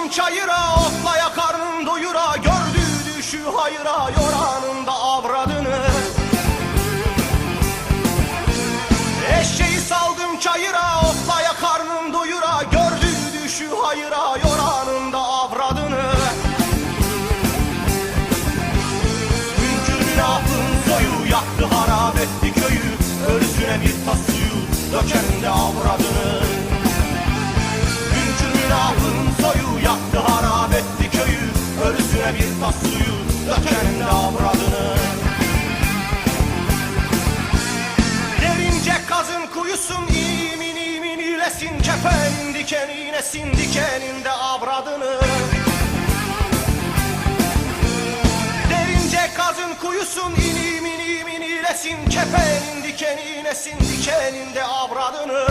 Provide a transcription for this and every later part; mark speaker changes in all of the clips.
Speaker 1: Düştüm çayıra otlaya karnım doyura. Gördü düşü hayra yoranında avradını. Eşeği saldım çayıra otlaya karnım doyura. Gördü düşü hayra yoranında avradını bir tas suyu Dökenin de avradını Derince kazın kuyusun imin imin ilesin Kepenin dikenine sin dikeninde avradını. Derince kazın kuyusun inim inim inilesin Kepenin dikenine sin dikeninde avradını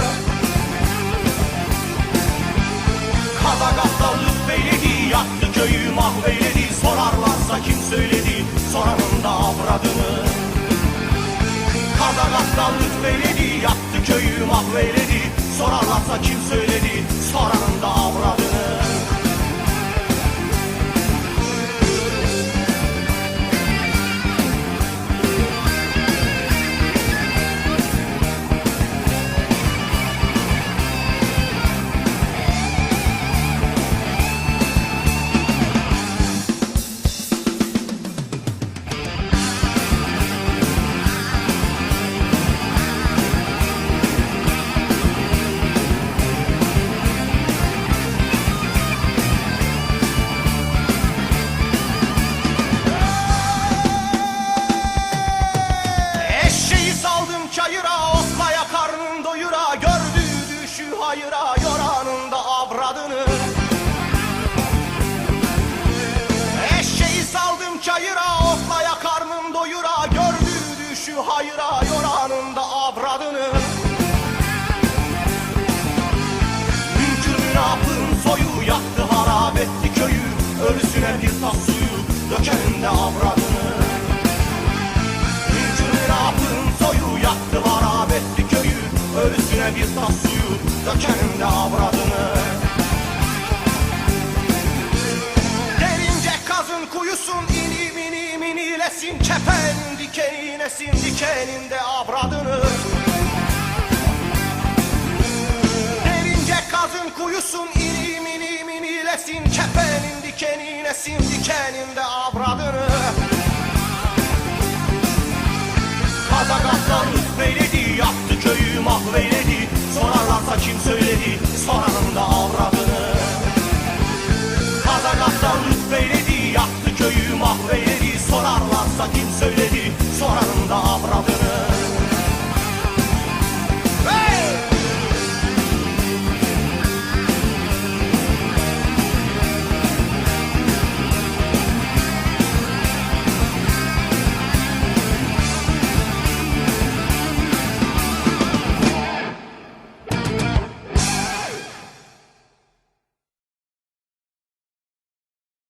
Speaker 1: Kazakatlar lütfeyledi yaktı köyü mahveyledi Sorarlarsa kim söyledi düşü hayıra Yoranın da avradını. Eşeği saldım çayıra Otlaya karnın doyura Gördü düşü hayıra Yoranın da avradını. Mümkün münafığın soyu Yaktı harap etti köyü. Ölüsüne bir tas suyu Dökenin de avradını. Hücrafın soyu yaktı harap etti köyü. Ölüsüne bir tas suyu dökenin de avradını. Derince kazın kuyusun inim inim inilesin Kepenin dikenine sin dikeninde avradını. Derince kazın kuyusun inim inim inilesin Kepenin dikenine sin dikeninde avradını lütfeyledi Yaktı köyü